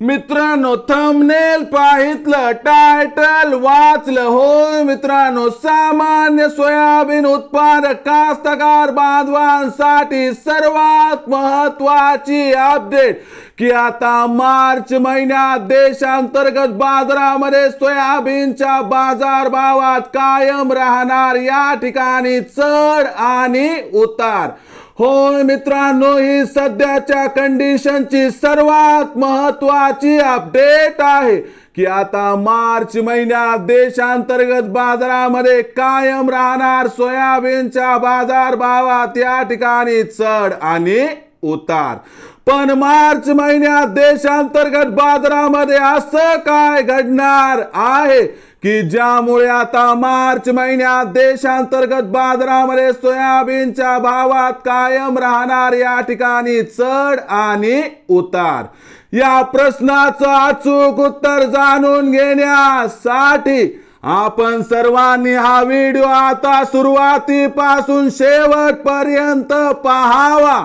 मित्रांनो thumbnail पाहितलं title वाचलं. होय मित्रांनो सामान्य सोयाबीन उत्पादक कास्तकार बांधवांसाठी सर्वात महत्वाची अपडेट की आता मार्च महिन्यात देशांतर्गत बाजारामध्ये सोयाबीनच्या बाजार भावात कायम राहणार या ठिकाणी चढ आणि उतार. होय मित्रांनो ही सध्याच्या कंडिशनची सर्वात महत्वाची अपडेट आहे की आता मार्च महिन्यात देशांतर्गत बाजारामध्ये कायम राहणार सोयाबीनच्या बाजार भावात या ठिकाणी चढ आणि उतार. पण मार्च महिन्यात देशांतर्गत बाजारामध्ये असं काय घडणार आहे? की ज्यामुळे आता मार्च महिन्यात देशांतर्गत बाजारामध्ये सोयाबीनच्या भावात कायम राहणार या ठिकाणी चढ आणि उतार. या प्रश्नाचं अचूक उत्तर जाणून घेण्यासाठी आपण सर्वांनी हा व्हिडिओ आता सुरुवातीपासून शेवटपर्यंत पाहावा.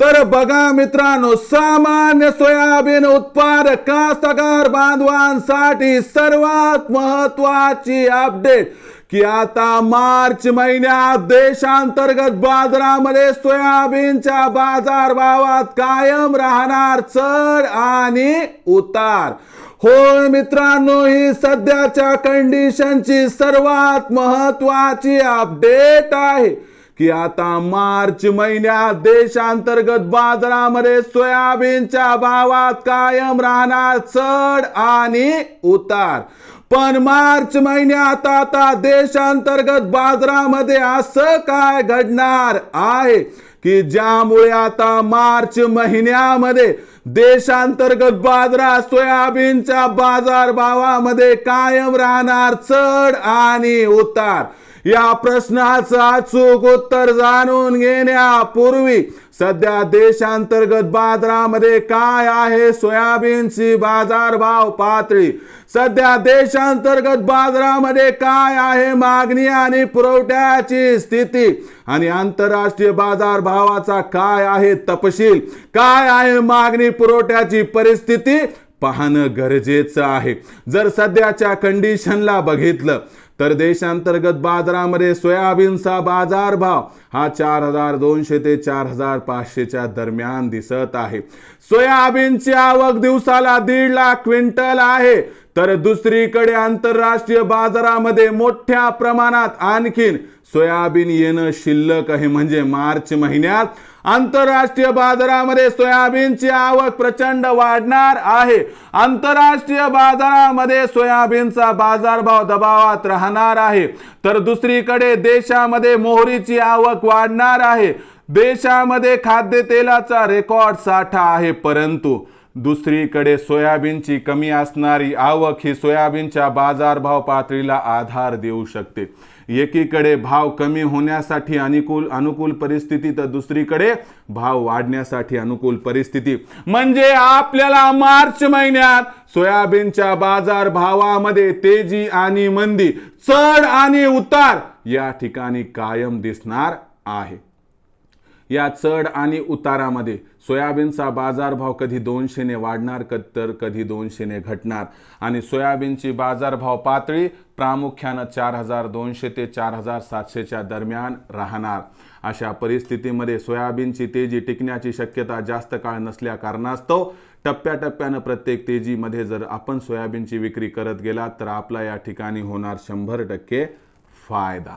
तर बघा मित्रांनो सामान्य सोयाबीन उत्पादक कास्तकार बांधवांसाठी सर्वात महत्वाची अपडेट की आता मार्च महिन्यात देशांतर्गत बाजारामध्ये सोयाबीनच्या बाजार भावात कायम राहणार चढ आणि उतार. होय मित्रांनो ही सध्याच्या कंडिशनची सर्वात महत्वाची अपडेट आहे. की आता मार्च महिन्यात देशांतर्गत बाजारामध्ये सोयाबीनच्या भावात कायम राहणार चढ आणि उतार. पण मार्च महिन्यात आता देशांतर्गत बाजारामध्ये असं काय घडणार आहे? की ज्यामुळे आता मार्च महिन्यामध्ये देशांतर्गत बाजारात सोयाबीनच्या बाजार भावामध्ये कायम राहणार चढ आणि उतार. या प्रश्नाचं अचूक उत्तर जाणून घेण्यापूर्वी सध्या देशांतर्गत बाजारामध्ये काय आहे? सोयाबीनची बाजारभाव पातळी. सध्या देशांतर्गत बाजारामध्ये काय आहे? मागणी आणि पुरवठ्याची स्थिती. आणि आंतरराष्ट्रीय बाजार भावाचा काय आहे? तपशील. काय आहे मागणी पुरवठ्याची परिस्थिती? पाहणं गरजेचं आहे. जर सध्याच्या कंडिशनला बघितलं तर देशांतर्गत बाजारामध्ये सोयाबीनचा बाजार भाव हा चार हजार दोनशे ते चार हजार पाचशेच्या दरम्यान दिसत आहे. सोयाबीनची आवक दिवसाला दीड लाख क्विंटल आहे. तर दुसरीकडे आंतरराष्ट्रीय बाजारामध्ये मोठ्या प्रमाणात आणखीन सोयाबीन येणं शिल्लक आहे. म्हणजे मार्च महिन्यात आंतरराष्ट्रीय बाजारामध्ये सोयाबीनची आवक प्रचंड वाढणार आहे. आंतरराष्ट्रीय बाजारामध्ये सोयाबीनचा बाजारभाव दबावात राहणार आहे. तर दुसरीकडे देशामध्ये मोहरीची आवक वाढणार आहे. देशामध्ये खाद्यतेलाचा रेकॉर्ड साठा आहे परंतु दुसरीकडे सोयाबीनची कमी असणारी आवक ही सोयाबीनच्या बाजारभाव पातळीला आधार देऊ शकते. एकीकडे भाव कमी होण्यासाठी अनुकूल अनुकूल परिस्थिती तर दुसरीकडे भाव वाढण्यासाठी अनुकूल परिस्थिती. म्हणजे आपल्याला मार्च महिन्यात सोयाबीनच्या बाजार भावामध्ये तेजी आणि मंदी चढ आणि उतार या ठिकाणी कायम दिसणार आहे. या चढ आणि उतारामध्ये सोयाबीनचा बाजारभाव कधी दोनशेने वाढणार क तर कधी दोनशेने घटणार. आणि सोयाबीनची बाजारभाव पातळी प्रामुख्यानं चार हजार दोनशे ते चार हजार सातशेच्या दरम्यान राहणार. अशा परिस्थितीमध्ये सोयाबीनची तेजी टिकण्याची शक्यता जास्त काळ नसल्या कारणास्तव टप्प्याटप्प्यानं प्रत्येक तेजीमध्ये जर आपण सोयाबीनची विक्री करत गेलात तर आपला या ठिकाणी होणार शंभर टक्के फायदा.